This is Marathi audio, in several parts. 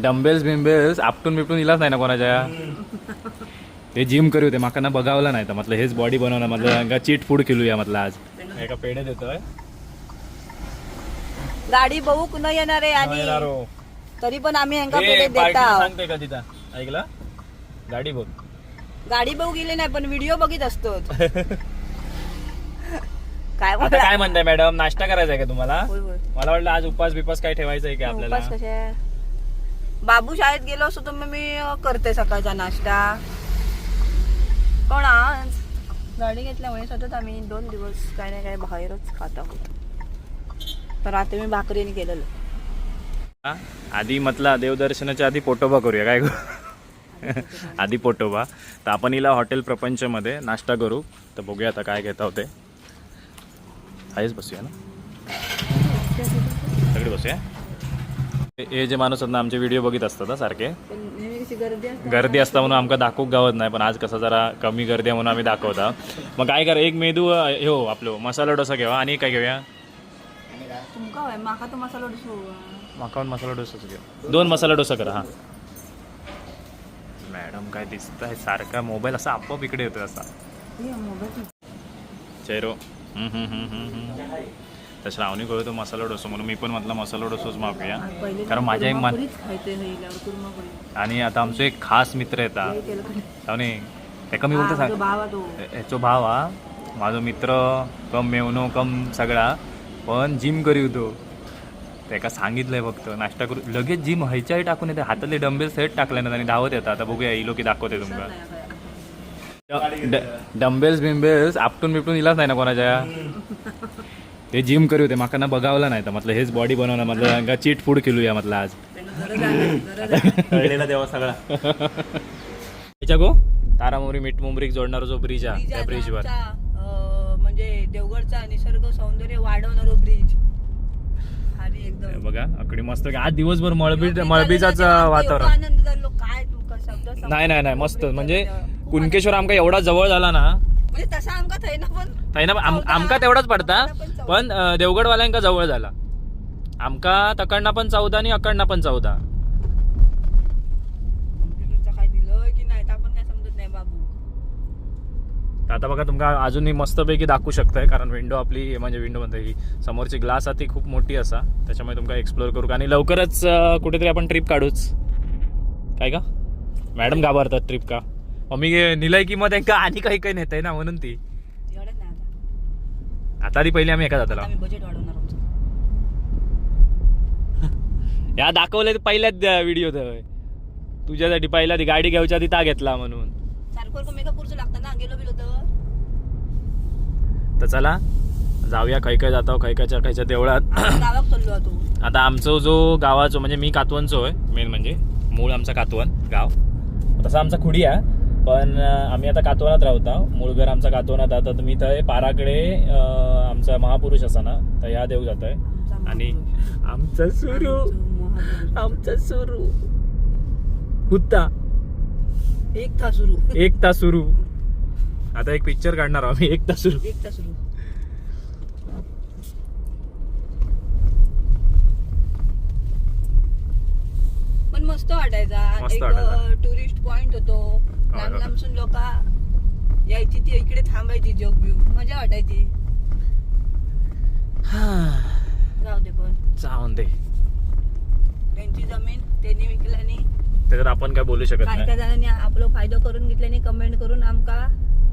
डंबेल्स बिंबेल्स आपटून बिपटून इलाच नाही ना कोणाच्या? ते जिम करू ते माका ना बघावलं नाही तर म्हटलं हेच बॉडी बनवणार म्हटलं चीट फूड केलूया म्हटलं आज. एका पेढे देतोय. गाडी बघूक न येणार आहे आणि हो. तरी पण आम्ही पेढे सांगते का तिथं? ऐकला? गाडी बघ. गाडी बघू गेले नाही पण व्हिडिओ बघित असतो. काय आता काय म्हणताय मॅडम नाश्ता करायचा आहे का तुम्हाला. मला वाटलं आज उपास बिपास काय ठेवायचं आहे की आपल्याला? बाबू शाळेत गेलो असतो तर मी करते सकाळचा नाश्ता. पण आज गाडी घेतल्यामुळे सतत आम्ही दोन दिवस काय ना काय बाहेरच खात आहोत. तर आता मी भाकरीने केलेलं. आधी म्हटला देवदर्शनाच्या आधी पोटोबा करूया काय करू आधी पोटोबा. तर आपण हिला हॉटेल प्रपंचमध्ये नाश्ता करू. तर बघूया आता काय घेता होते. आहेच बसूया ना? सगळे बसूया? हे- जे माणूस आहेत ना आमचे व्हिडिओ बघित असतात सारखे. गर्दी असते. गर्दी असता म्हणून आमका दाखवूक गावत नाही पण आज कसं जरा कमी गर्दी आहे म्हणून आम्ही दाखवता मग काय करा एक मेदू हे आपलं मसाला डोसा घेवा आणि काय घेऊया? माका तो मसाला डोसो माकावून मसाला डोसाच घ्या दोन मसाला डोसा करा हा. मॅडम काय दिसत आहे सारखा मोबाईल असा आपोआप इकडे येतोय असा. मोबाईल चेरो तर श्रावणी कळतो मसाला डोसा म्हणून मी पण म्हटलं मसाला डोसाच मागूया कारण माझ्या एक मन आणि आता आमचो एक खास मित्र का? श्रावणी एका मी बोलतो सांग. भाव हा तो. याचो भाव हा. माझो मित्र कम मेवनो कम सगळा पण जिम करी तो त्याका सांगितलंय फक्त नाश्ता करू. लगेच जिम व्हायच्याही टाकून येते. हातातले डंबेल सेट टाकले ना आणि धावत येतात. आता बघूया ही लोक दाखवते तुमका डंबेल्स बिंबेल्स आपटून बिपटून इलाच नाही ना कोणाच्या? ते जिम करू ते माका ना बघावलं नाही. तर म्हटलं हेच बॉडी बनवणार म्हटलं चीट फूड केलूया म्हटलं आज. कळलेला तेव्हा सगळा त्याच्या गो? तारामोरी मीठ मुंबरीक जोडणारा जो ब्रिज आहे त्या ब्रिजवर म्हणजे देवगडचा निसर्ग सौंदर्य वाढवणारो ब्रिज भारी एकदम. बघा अकडे मस्त आज दिवसभर मळबी मळबीचाच वातावरण. आनंद झालो काय तुमका शब्द समजत नाही नाही नाही मस्त. म्हणजे कुणकेश्वर आमका एवढा जवळ झाला ना म्हणजे तसा आमका थंय ना पण ताई ना आम- आमका तेवढाच पडता. पण देवगडवाल्यांका जवळ झाला. आमका तकडना पण चौदा आणि अकडना पण चौदा. कम्प्युटरचा काय दिलं की नाही तर आपण काय समजत नाही बाबू. तर आता बघा तुमका अजूनही मस्तपैकी दाखवू शकताय कारण विंडो आपली म्हणजे विंडो म्हणते ही समोरची ग्लास आहे ती खूप मोठी असा. त्याच्यामुळे तुमका एक्सप्लोर करू आणि लवकरच कुठेतरी आपण ट्रिप काढूच. काय का? मॅडम घाबरतात ट्रिप का? मम्मी निलय की मग त्यांना आणि काही काही नेत आहे ना म्हणून ती. आता आधी पहिली आम्ही एका जाताला आम्ही बजेट वाढवणार आहोत. या दाखवले पहिल्याच व्हिडिओ तुझ्यासाठी पहिला ती गाडी घ्यायच्या आधी ता घेतला म्हणून. सारखं मेकअप करूच लागतं ना गेलो बिलो तर. तर चला जाऊया खैकै जातो खैकाच्या खायच्या देवळात. आम्ही गावात चाललो होतो आता आमचं जो गावाचो म्हणजे मी कातवनचो आहे मेन म्हणजे. मूळ आमचा कातवन गाव. तसा आमचा खुडी आहे. पण आम्ही आता कातवनात राहता. मूळ घर आमचा कातवनात आता तर मी तर पाराकडे आमचा महापुरुष असा ना तर या देव जात आहे आणि आमचा सुरू. आमचा सुरू. हुत्ता एक तास सुरू. एक तास सुरू. आता एक पिक्चर काढणार आहोत आम्ही. एक तास सुरू. एक तास सुरू. पण मस्त वाटायचा. एक. टुरिस्ट पॉइंट होतो. लांब होय. लांबसून लोक यायची ती इकडे थांबायची जोग बिव मजा वाटायची. जाऊ दे पण. जाऊन दे. त्यांची जमीन त्यांनी विकल्याने. त्याच्यात आपण काय बोलू शकत काय नाही. काय जणांनी आपलं फायदा करून घेतल्याने कमेंट करून आमका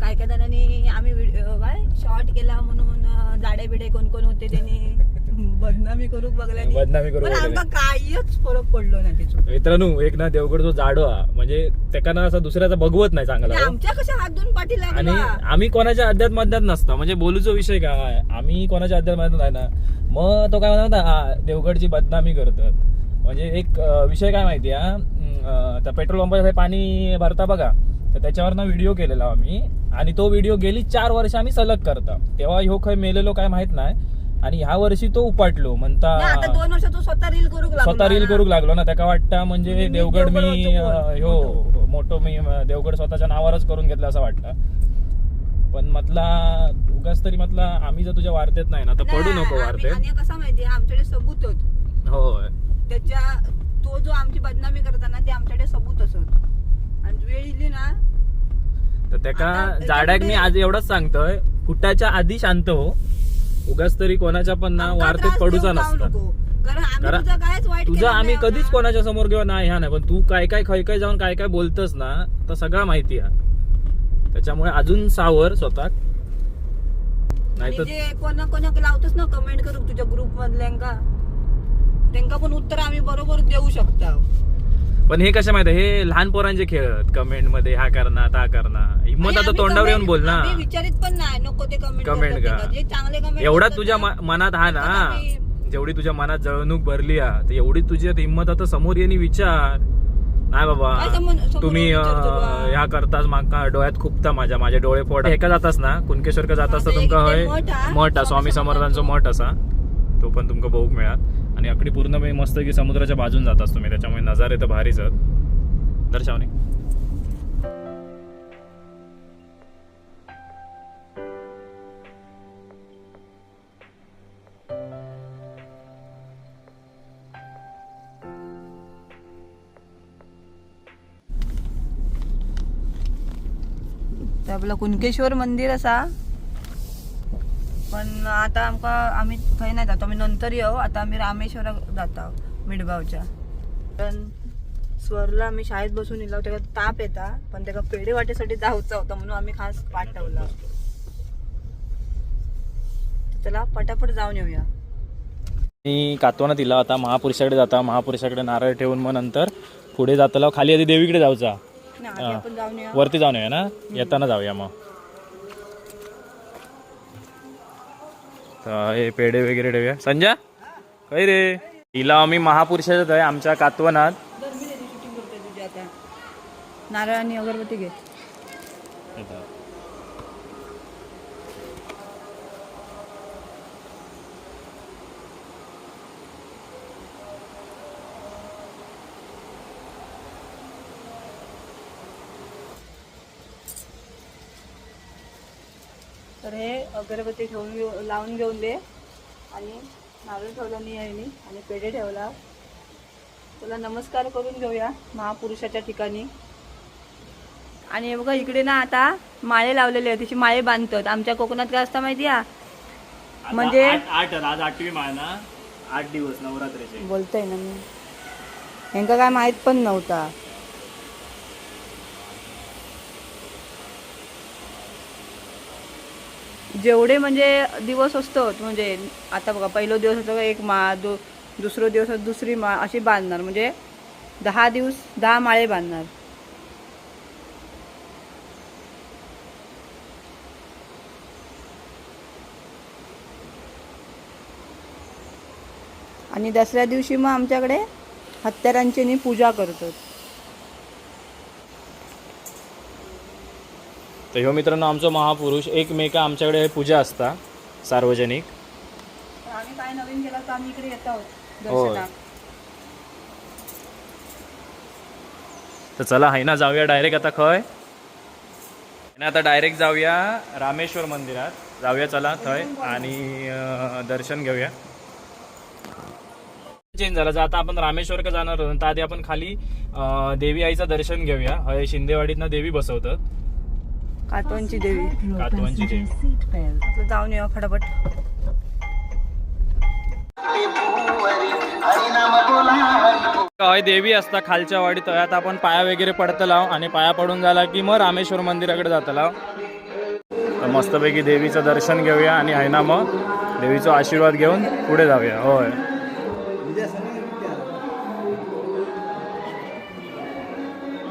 काय काय जणांनी आम्ही व्हिडिओ काय? शॉर्ट केला म्हणून जाडे बिडे कोण कोण होते त्यांनी. बदनामी करू बदनामी करू काहीच फरक पडलो नाही त्याच्यात मित्रांनो एक ना देवगड जो जाडो हा म्हणजे त्याका ना असं दुसऱ्याचा बघवत नाही चांगला. हो. आमच्या कशा हात दोन पाठी आणि आम्ही कोणाच्या अध्यात मध्यात नसतो. म्हणजे बोलूचा विषय काय? आम्ही कोणाच्या अध्यात मध्यात नाही ना. मग तो काय म्हणतात हा, देवगडची बदनामी करतात. म्हणजे एक विषय काय माहिती हा? त्या पेट्रोल पंपाच्या पाणी भरता बघा. तर त्याच्यावर ना व्हिडिओ केलेला आम्ही. आणि तो व्हिडिओ गेली चार वर्ष आम्ही सलग करता. तेव्हा ह्यो खय मेलेलो काय माहीत नाही. आणि ह्या वर्षी तो उपाटलो. म्हणता दोन वर्ष स्वतः रील करू स्वतः रील करू लागलो ना. त्याका वाटतं म्हणजे, म्हणजे देवगड मी हो मोठो मी देवगड स्वतःच्या नावावरच करून घेतला असं वाटतं. पण म्हटला उगाच तरी मतला आम्ही जर तुझ्या वार्तेत नाही ना तर पडू नको वार्तेत. आणि कसं माहितीये आमच्याकडे सबूत होत. होय. त्याच्या तो जो आमची बदनामी करताना ते आमच्याकडे सबूत असत. आणि वेळ इली ना तर त्याका जाड्याक मी आज एवढंच सांगतोय फुटाच्या आधी शांत हो. उगाच तरी कोणाच्या पण ना आमका वार्तेत त्रास पडूचा देऊन जाऊ नसता. नको. कारण आम्ही कारण तुझं कायच वाईट तुझं केलं आम्ही नाही कधीच. कोणाच्या समोर किंवा नाही ह्या नाही. पण तू काय काय खय काय जाऊन काय काय बोलतस ना तर सगळं माहिती आहे. त्याच्यामुळे अजून सावर स्वतः. नाही आणि तर जे कोणा कोणाक लावतोस ना कमेंट करू तुझ्या ग्रुप मधल्यांका त्यांका पण उत्तर आम्ही बरोबर देऊ शकता. पण हे कसं माहिती हे लहान पोरांचे खेळत कमेंटमध्ये हा करणार ता करणार हिंमत आता तोंडावर येऊन बोल ना. विचारित पण नाही. नको ते कमेंट का? जे चांगले कमेंट एवढा तुझ्या मनात हा ना. जेवढी तुझ्या मनात जळवणूक भरली हा तर एवढी तुझी हिंमत आता समोर येणे विचार. नाही बाबा तुम्ही? ह्या करताच माका डोळ्यात खुपता माझ्या. माझे डोळे फोड. एका जातास ना कुणकेश्वर का तर माझं तुमका हय? मठ स्वामी समर्थांचं. मठ असा. तो पण तुमका बघूक मिळात आणि अकडी पूर्णपणे मस्त की समुद्राच्या बाजून जातास तुम्ही त्याच्यामुळे नजारे तर भारीच आहेत. दर्शवणे आपलं कुणकेश्वर मंदिर असा. पण आता आमका आम्ही थंय नाही जातो. आम्ही नंतर येऊ. आता आम्ही रामेश्वराक जाता मिडगावच्या. पण स्वरला आम्ही शाळेत बसून येलो तेव्हा ताप येता. पण त्याला पेढे वाटेसाठी जाऊचा होता म्हणून आम्ही खास पाठवला चला पटापट जाऊन येऊया. मी कातवाना दिला आता महापुरुषाकडे जाता. महापुरुषाकडे नारळ ठेवून मग नंतर पुढे जाताला खाली आधी देवीकडे जाऊचा. ना, आधी. आपण जाऊन येऊया. वरती जाऊन येऊया ना? येताना जाऊया मग. हे पेढे वगैरे ठेवूया. संजय काय रे? तिला आम्ही महापुरुषाच्याच आहे आमच्या कातवनात. नारळ आणि अगरबत्ती घे. तर हे अगरबत्ती ठेवून घेऊ लावून घेऊन दे. आणि नारळ ठेवला नाही आहे मी आणि पेढे ठेवला. तुला नमस्कार करून घेऊया महापुरुषाच्या ठिकाणी. आणि हे बघा इकडे ना आता माळे लावलेले आहेत तिची माळे बांधतात. आमच्या कोकणात काय असतं माहिती आहे? म्हणजे- आठ आठ आज आठवी माळ ना. आठ दिवस नवरात्रीचे. बोलतोय ना मी. ह्यांका काय माहीत पण नव्हता. जेवढे म्हणजे दिवस असतो म्हणजे आता बघा पहिलो दिवस असतो एक माळ दु दुसरो दिवस दुसरी माळ अशी बांधणार. म्हणजे दहा दिवस दहा माळे बांधणार. आणि दसऱ्या दिवशी मग आमच्याकडे हत्यारांची पूजा करतात. तर ह्यो मित्रांनो आमचो महापुरुष एकमेका आमच्याकडे पूजा असता सार्वजनिक. आम्ही काय नवीन केलं तर आम्ही इकडे येत आहोत होय. दर्शनात तर चला हाय ना जाऊया डायरेक्ट आता खय? आता डायरेक्ट जाऊया रामेश्वर मंदिरात. जाऊया चला थंय. आणि अं, दर्शन घेऊया. चेंज झाला जर आता आपण रामेश्वर का जाणार आहोत. तर आधी आपण खाली अं, देवी आईचं दर्शन घेऊया. हय शिंदेवाडीतनं देवी बसवतात. काटवांची देवी. कातवांची देवी. आपलं जाऊन येऊ फटाफट. हय देवी असता खालच्या वाडीत हय आता आपण पाया वगैरे पडतला आणि पाया पडून झाला की मग रामेश्वर मंदिराकडे जातला तर मस्तपैकी देवीचं दर्शन घेऊया आणि आहे ना मग देवीचा आशीर्वाद घेऊन पुढे जाऊया. होय.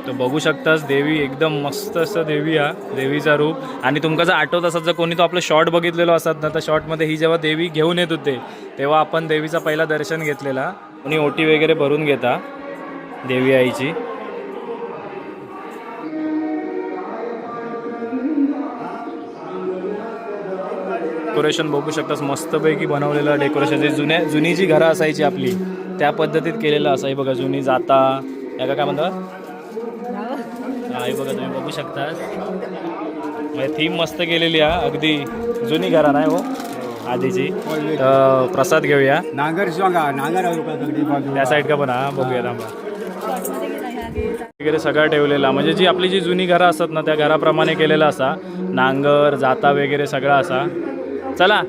तर बघू शकतास देवी एकदम मस्त असं देवी हा देवीचा रूप. आणि तुमका जर आठवत असत जर कोणी तो आपलं शॉर्ट बघितलेलो असत ना तर शॉर्टमध्ये ही जेव्हा देवी घेऊन येत होते तेव्हा आपण देवीचा पहिला दर्शन घेतलेला. कोणी ओटी वगैरे भरून घेता देवी आईची? डेकोरेशन बघू शकतास मस्तपैकी बनवलेलं डेकोरेशन जे जुन्या जुनी जी घरं असायची आपली त्या पद्धतीत केलेलं असाय बघा जुनी जाता. याला काय म्हणतात? हा हे बघा तुम्ही बघू शकता म्हणजे थीम मस्त केलेली आहे अगदी जुनी घरा नाही हो? आधीची. तर प्रसाद घेऊया. नांगर सांगा नांगर आहे त्या साईड का पण हा बघूया थांबा वगैरे सगळं ठेवलेला म्हणजे जी आपली जी जुनी घरं असतात ना त्या घराप्रमाणे केलेलं असा. नांगर जाता वगैरे सगळं असा. चला.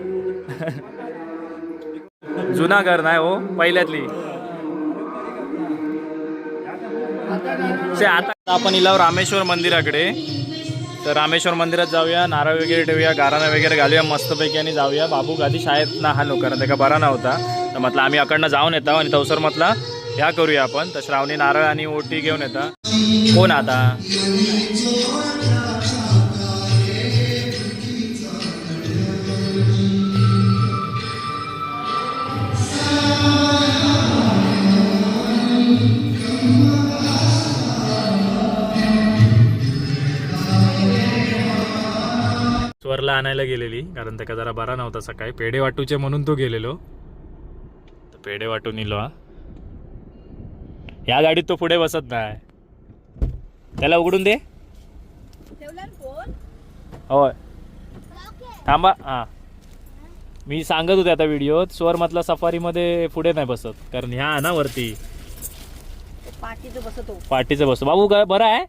जुना घर नाही हो? पहिल्यातली. आता आपण इलाव रामेश्वर मंदिराकडे. तर रामेश्वर मंदिरात जाऊया नारळ वगैरे ठेवूया गाराणा वगैरे घालूया मस्तपैकी आणि जाऊया. बाबू गादी शाळेत ना हा कारण त्याचा बरा नव्हता तर म्हटलं आम्ही अकडनं जाऊन येतो आणि तवसर म्हटलं ह्या करूया आपण. तर श्रावणी नारळ आणि ओटी घेऊन येता. कोण आता? स्वरला आणायला गेलेली कारण त्याचा जरा बरा नव्हता सकाळी. पेढे वाटूचे म्हणून तो गेलेलो. तर पेढे वाटून इलो हा. या गाडीत तो पुढे बसत नाही. त्याला उघडून दे. होय. थांबा हां. मी सांगत होते आता व्हिडिओत स्वर म्हटलं सफारीमध्ये पुढे नाही बसत कारण ह्या ना वरती पाठीचं बसतो. पाठीचं बसतो. बाबू काय बरं आहे?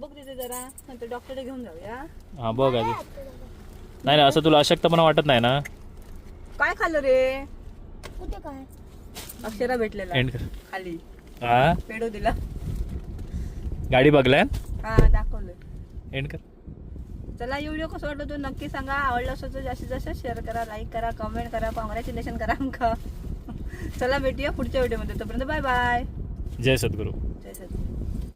बघ तिथे जरा नंतर डॉक्टर घेऊन जाऊया. हां बघ आधी. नाही नाही असं तुला अशक्तपणा वाटत नाही ना? काय खाल्लं रे? कुठे काय? अक्षरा भेटलेला. एंड कर. खाली. हा? पेडो दिला. गाडी बघलाय? हा दाखवलं एंड कर. चला व्हिडिओ कसं वाटलं तो नक्की सांगा. आवडलं असेल तर जास्तीत जास्त शेअर करा लाईक करा कमेंट करा कॉंग्रॅच्युलेशन करा आमका. चला भेटूया पुढच्या व्हिडिओमध्ये. तोपर्यंत बाय बाय जय सद्गुरू. जय सद्गुरू.